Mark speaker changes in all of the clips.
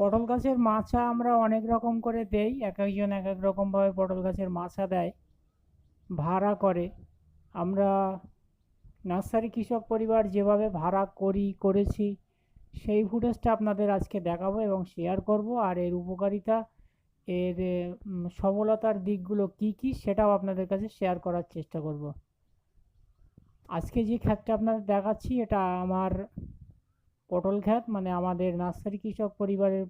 Speaker 1: পটল গাছের মাচা আমরা অনেক রকম করে দেই, এক একজন এক এক রকমভাবে পটল গাছের মাচা দেয়, ভাড়া করে। আমরা নার্সারি কৃষক পরিবার যেভাবে ভাড়া করি, করেছি, সেই ফুটেজটা আপনাদের আজকে দেখাবো এবং শেয়ার করব। আর এর উপকারিতা, এর সফলতার দিকগুলো কি কি সেটাও আপনাদের কাছে শেয়ার করার চেষ্টা করব। আজকে যে ক্ষেতটা আপনাদের দেখাচ্ছি, এটা আমার পটল ক্ষেত মানে আমাদের নার্সারি কৃষক পরিবারের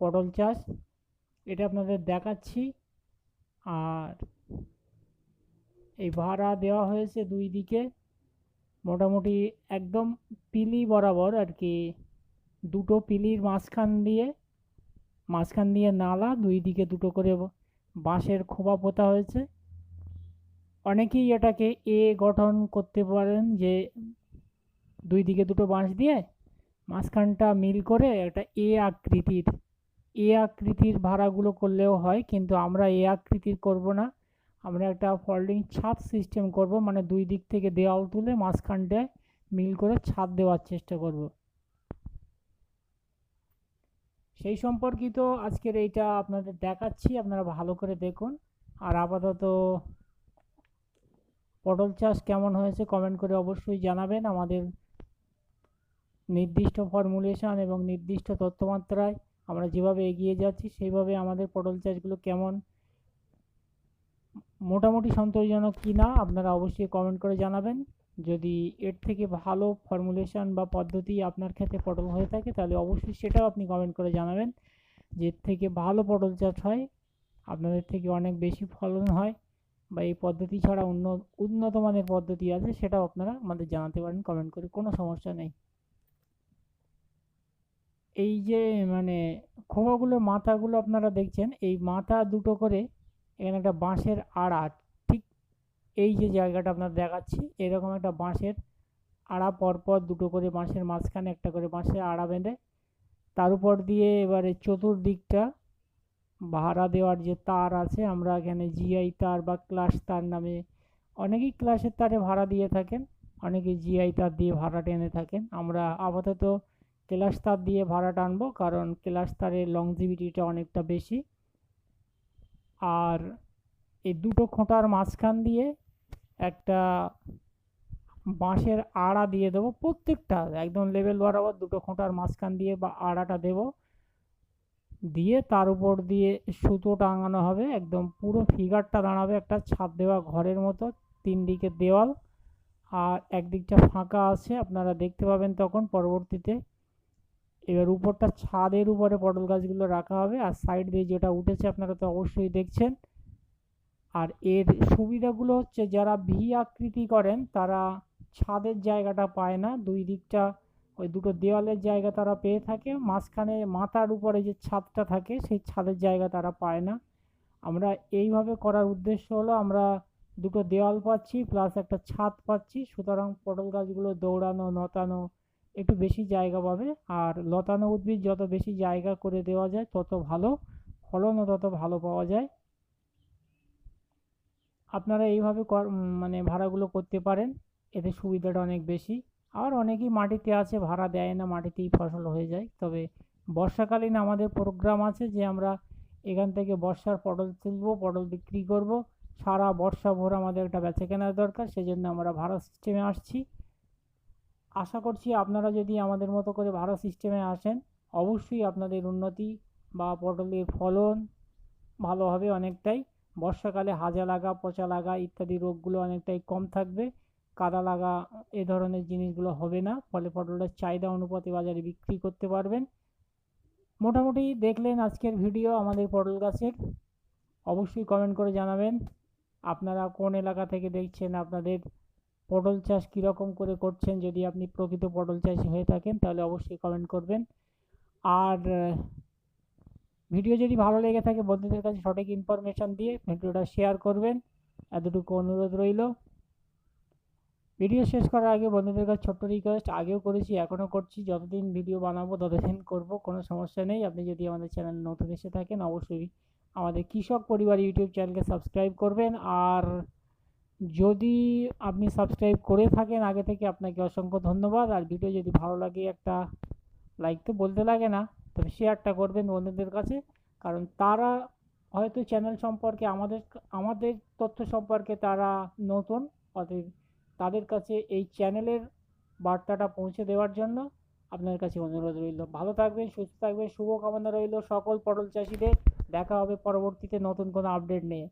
Speaker 1: পটল চাষ, এটা আপনাদের দেখাচ্ছি। আর এই ভাড়া দেওয়া হয়েছে দুই দিকে, মোটামুটি একদম পিলি বরাবর আর কি, দুটো পিলির মাঝখান দিয়ে মাঝখান দিয়ে নালা, দুই দিকে দুটো করে বাঁশের খোপা পোতা হয়েছে। অনেকেই এটাকে এ গঠন করতে পারেন যে দুই দিকে দুটো বাঁশ দিয়ে মাঝখানটা মিল করে একটা এ আকৃতির এ আকৃতির ভাড়াগুলো করলেও হয়, কিন্তু আমরা এ আকৃতির করব না। আমরা একটা ফোল্ডিং ছাদ সিস্টেম করব মানে দুই দিক থেকে দেওয়াল তুলে মাঝখানটায় মিল করে ছাদ দেওয়ার চেষ্টা করব। সেই সম্পর্কিত আজকের এইটা আপনাদের দেখাচ্ছি, আপনারা ভালো করে দেখুন। আর আপাতত পটল চাষ কেমন হয়েছে কমেন্ট করে অবশ্যই জানাবেন। আমাদের নির্দিষ্ট ফর্মুলেশন এবং নির্দিষ্ট তথ্যমাত্রায় আমরা যেভাবে এগিয়ে যাচ্ছি, সেইভাবে আমাদের পটল চাষগুলো কেমন, মোটামুটি সন্তোষজনক কি না আপনারা অবশ্যই কমেন্ট করে জানাবেন। যদি এর থেকে ভালো ফর্মুলেশন বা পদ্ধতি আপনার ক্ষেত্রে পটল হয়ে থাকে, তাহলে অবশ্যই সেটাও আপনি কমেন্ট করে জানাবেন। যে থেকে ভালো পটল চাষ হয়, আপনাদের থেকে অনেক বেশি ফলন হয়, বা এই পদ্ধতি ছাড়া অন্য উন্নত মানের পদ্ধতি আছে, সেটাও আপনারা আমাদের জানাতে পারেন কমেন্ট করে কোনো সমস্যা নেই। এই যে মানে খোপাগুলোর মাথাগুলো আপনারা দেখছেন, এই মাথা দুটো করে এখানে একটা বাঁশের আড়া ঠিক এই যে জায়গাটা আপনার দেখাচ্ছি, এরকম একটা বাঁশের আড়া পরপর দুটো করে বাঁশের মাঝখানে একটা করে বাঁশের আড়া বেঁধে, তার উপর দিয়ে এবারে চতুর্দিকটা ভাড়া দেওয়ার যে তার আছে, আমরা এখানে জিআই তার বা ক্লাস তার নামে অনেকেই ক্লাসের তারে ভাড়া দিয়ে থাকেন, অনেকে জিআই তার দিয়ে ভাড়া টেনে থাকেন। আমরা আপাতত ক্লাস তার দিয়ে ভাড়া টানবো কারণ ক্লাস তারের অনেকটা বেশি। আর এই দুটো খোঁটার মাঝখান দিয়ে একটা বাঁশের আড়া দিয়ে দেবো, প্রত্যেকটা, একদম লেভেল বরাবর দুটো খোঁটার মাঝখান দিয়ে বা আড়াটা দেবো। দিয়ে তার উপর দিয়ে সুতো টাঙানো হবে, একদম পুরো ফিগারটা দাঁড়াবে একটা ছাদ দেওয়া ঘরের মতো তিন দিকে দেওয়াল। আর একদিকটা ফাঁকা আছে, আপনারা দেখতে পাবেন তখন পরবর্তীতে। এবার উপরটা ছাদের উপরে পটল গাছগুলো রাখা হবে আর সাইড দিয়ে যেটা উঠেছে আপনারা তো অবশ্যই দেখছেন। আর এর সুবিধাগুলো হচ্ছে যারা ভি আকৃতি করেন তারা ছাদের জায়গাটা পায় না, দুই দিকটা ওই দুটো দেওয়ালের জায়গা তারা পেয়ে থাকে, মাঝখানে মাথার উপরে যে ছাদটা থাকে সেই ছাদের জায়গা তারা পায় না। আমরা এইভাবে করার উদ্দেশ্য হলো আমরা দুটো দেওয়াল পাচ্ছি প্লাস একটা ছাদ পাচ্ছি, সুতরাং পটল গাছগুলো দৌড়ানো নতানো একটু বেশি জায়গা পাবে। আর লতানো উদ্ভিদ যত বেশি জায়গা করে দেওয়া যায়, তত ভালো ফলনও তত ভালো পাওয়া যায়। আপনারা এইভাবে মানে ভাড়াগুলো করতে পারেন, এতে সুবিধাটা অনেক বেশি। আর অনেকেই মাটিতে আছে, ভাড়া দেয় না, মাটিতেই ফসল হয়ে যায়। তবে বর্ষাকালীন আমাদের প্রোগ্রাম আছে যে আমরা এখান থেকে বর্ষার পটল তুলবো, পটল বিক্রি করব। সারা বর্ষা ভোর আমাদের একটা বেচা কেনার দরকার, সেজন্য আমরা ভাড়া সিস্টেমে আসছি। আশা করছি আপনারা যদি আমাদের মতো করে ভাড়া সিস্টেমে আসেন, অবশ্যই আপনাদের উন্নতি বা পটলের ফলন ভালো হবে অনেকটাই, বর্ষাকালে হাজা লাগা, পচা লাগা ইত্যাদি রোগগুলো অনেকটাই কম থাকবে, কাদা লাগা এ ধরনের জিনিসগুলো হবে না, ফলে পটলের চাহিদা অনুপাতে বাজারে বিক্রি করতে পারবেন। মোটামুটি দেখলেন আজকের ভিডিও আমাদের পটল গাছের, অবশ্যই কমেন্ট করে জানাবেন, আপনারা কোন এলাকা থেকে দেখছেন আপনাদের পটল চাষ কীরকম করে করছেন যদি আপনি প্রকৃত পটল চাষি হয়ে থাকেন, তাহলে অবশ্যই কমেন্ট করবেন। আর ভিডিও যদি ভালো লেগে থাকে বন্ধুদের কাছে সঠিক ইনফরমেশান দিয়ে ভিডিওটা শেয়ার করবেন। এতটুকু অনুরোধ রইল। ভিডিও শেষ করার আগে বন্ধুদের কাছে ছোট্ট রিকোয়েস্ট আগেও করেছি এখনও করছি। যতদিন ভিডিও বানাবো, ততদিন করব, কোনো সমস্যা নেই। আপনি যদি আমাদের চ্যানেল নতুন এসে থাকেন, অবশ্যই আমাদের কৃষক পরিবার ইউটিউব চ্যানেলকে সাবস্ক্রাইব করবেন। আর যদি আপনি সাবস্ক্রাইব করে থাকেন, আগে থেকে আপনাকে অসংখ্য ধন্যবাদ। আর ভিডিও যদি ভালো লাগে, একটা লাইক তো বলতে লাগে না, তবে শেয়ারটা করবেন বন্ধুদের কাছে। কারণ তারা হয়তো চ্যানেল সম্পর্কে আমাদের আমাদের তথ্য সম্পর্কে তারা নতুন, অতএব তাদের কাছে এই চ্যানেলের বার্তাটা পৌঁছে দেওয়ার জন্য আপনার কাছে অনুরোধ রইল। ভালো থাকবেন, সুস্থ থাকবেন, শুভকামনা রইল সকল পটল চাষিদের। দেখা হবে পরবর্তীতে নতুন কোনো আপডেট নিয়ে।